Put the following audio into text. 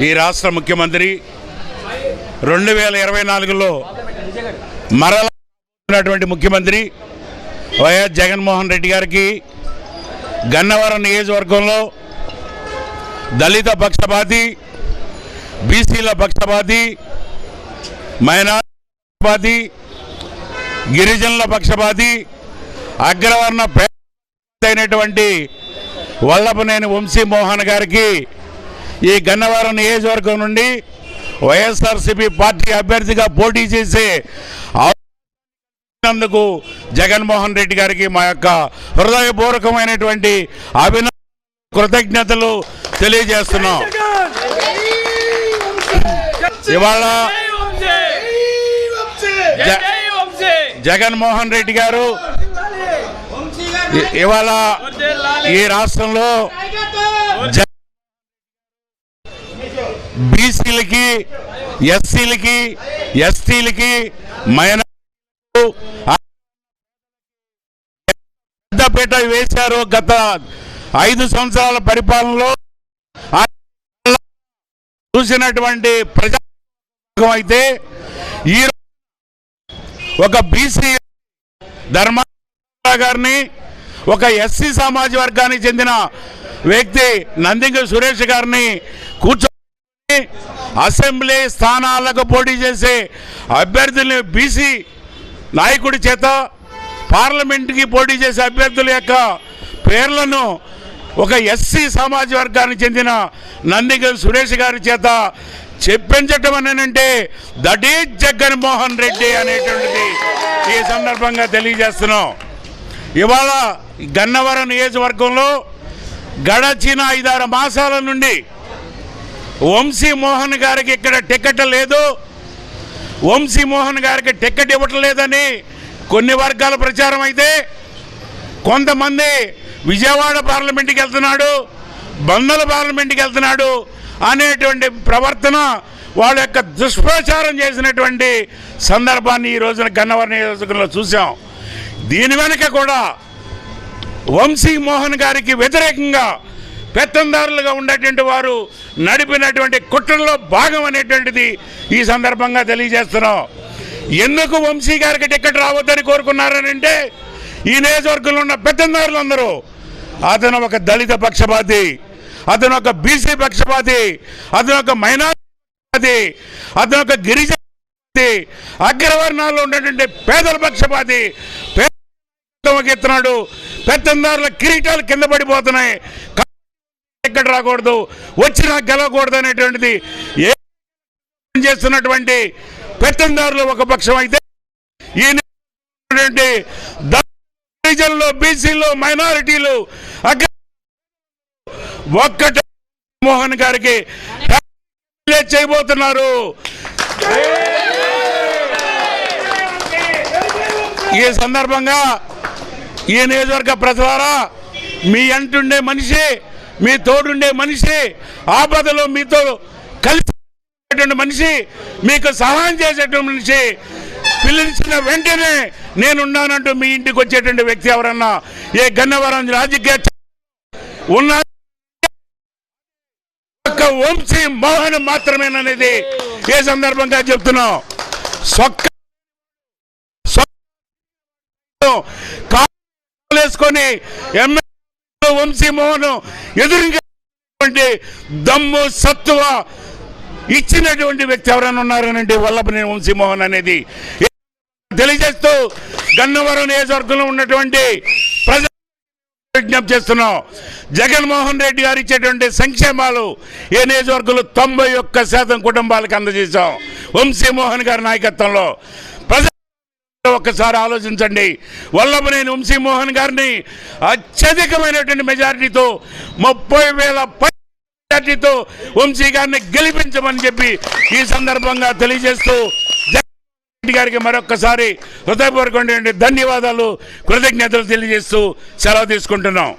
ఈ రాష్ట్ర ముఖ్యమంత్రి రెండు వేల ఇరవై నాలుగులో మరలటువంటి ముఖ్యమంత్రి వైఎస్ జగన్మోహన్ రెడ్డి గారికి గన్నవరం నియోజకవర్గంలో దళిత పక్షపాతి బీసీల పక్షపాతి మైనార్టీ పక్షపాతి గిరిజనుల పక్షపాతి అగ్రవర్ణ పేద అయినటువంటి వంశీ మోహన్ గారికి ఈ గన్నవరం నియోజకవర్గం నుండి వైఎస్ఆర్సీపీ పార్టీ అభ్యర్థిగా పోటీ చేసే అందుకు జగన్మోహన్ రెడ్డి గారికి మా యొక్క హృదయపూర్వకమైనటువంటి అభినందన కృతజ్ఞతలు తెలియజేస్తున్నాం. ఇవాళ జ- జగన్మోహన్ రెడ్డి గారు ఇవాళ ఈ రాష్ట్రంలో బీసీలకి ఎస్సీలకి ఎస్టీలకి మైనార్టీలకు పెద్దపీట వేశారు గత ఐదు సంవత్సరాల పరిపాలనలో. చూసినటువంటి ప్రజా అయితే ఈ ఒక బీసీ ధర్మ గారిని ఒక ఎస్సీ సమాజ వర్గానికి చెందిన వ్యక్తి నందింగ సురేష్ గారిని కూర్చో అసెంబ్లీ స్థానాలకు పోటీ చేసే అభ్యర్థుల్ని బీసీ నాయకుడి చేత పార్లమెంట్కి పోటీ చేసే అభ్యర్థుల యొక్క పేర్లను ఒక ఎస్సీ సమాజ వర్గానికి చెందిన నందిగల్ సురేష్ గారి చేత చెప్పించటం అనంటే దట్ ఈజ్ జగన్మోహన్ రెడ్డి అనేటువంటిది ఈ సందర్భంగా తెలియజేస్తున్నాం. ఇవాళ గన్నవరం నియోజకవర్గంలో గడచిన ఐదారు మాసాల నుండి వంశీ మోహన్ గారికి ఇక్కడ టికెట్ లేదు. వంశీ మోహన్ గారికి టికెట్ ఇవ్వటం లేదని కొన్ని వర్గాల ప్రచారం అయితే కొంతమంది విజయవాడ పార్లమెంట్కి వెళ్తున్నాడు బందల పార్లమెంట్కి వెళ్తున్నాడు అనేటువంటి ప్రవర్తన వాళ్ళ యొక్క దుష్ప్రచారం చేసినటువంటి సందర్భాన్ని ఈ రోజున గన్నవరం నియోజకవర్గంలో చూసాం దీని వెనుక కూడా వంశీ మోహన్ గారికి వ్యతిరేకంగా పెత్తందారులుగా ఉండేటువంటి వారు నడిపినటువంటి కుట్రలో భాగం అనేటువంటిది ఈ సందర్భంగా తెలియజేస్తున్నాం. ఎందుకు వంశీ గారికి టికెట్ రావద్దని కోరుకున్నారనంటే ఈ నియోజకవర్గంలో ఉన్న పెత్తందారులందరూ అతను ఒక దళిత పక్షపాతి అతను ఒక బీసీ పక్షపాతి అతను ఒక మైనారిటీ అతను ఒక గిరిజన అగ్రవర్ణాల్లో ఉన్నటువంటి పేదల పక్షపాతి పేద ఎత్తున్నాడు పెత్తందారుల కిరీటాలు కింద పడిపోతున్నాయి. ఎక్కడ రాకూడదు? వచ్చినా గెలవకూడదు అనేటువంటిది ఏ చేస్తున్నటువంటి పెత్తందారులు ఒక పక్షం అయితే ఈ రీజన్లో బీసీలు మైనారిటీలు ఒక్కట మోహన్ గారికి చేయబోతున్నారు. ఈ సందర్భంగా ఈ నియోజకవర్గ ప్రజలారా మీ అంటుండే మనిషి మీ తోడుండే మనిషి ఆపదలో మీతో కలిసి మనిషి మీకు సహాయం చేసేటువంటి మనిషి. పిలిచిన వెంటనే నేనున్నానంటూ మీ ఇంటికి వచ్చేటువంటి వ్యక్తి ఎవరన్నా ఏ గన్నవరం రాజకీయ ఉన్న వంశీ మోహన్ మాత్రమేననేది ఏ సందర్భంగా చెప్తున్నాం. సొక్క వేసుకొని ఎమ్మె వంశీ మోహన్ ఎదురుగా దమ్ము సత్తువ ఇచ్చినటువంటి వ్యక్తి ఎవరైనా ఉన్నారనంటే వల్లభనేని వంశీమోహన్ అనేది. తెలియజేస్తూ గన్నవరం నియోజకవర్గంలో ఉన్నటువంటి ప్రజా విజ్ఞప్తి చేస్తున్నాం. జగన్మోహన్ రెడ్డి గారు ఇచ్చేటువంటి సంక్షేమాలు ఏ నియోజకవర్గంలో తొంభై ఒక్క శాతం కుటుంబాలకు అందజేశాం. వంశీమోహన్ గారి నాయకత్వంలో ప్రజ ఒక్కసారి ఆలోచించండి. వల్లభనేని వంశీమోహన్ గారిని అత్యధికమైనటువంటి మెజారిటీతో ముప్పై వేల పై మెజారిటీతో వంశీ గారిని గెలిపించమని చెప్పి ఈ సందర్భంగా తెలియజేస్తూ జగన్ గారికి మరొక్కసారి హృదయపూర్వకమైనటువంటి ధన్యవాదాలు కృతజ్ఞతలు తెలియజేస్తూ సెలవు తీసుకుంటున్నాం.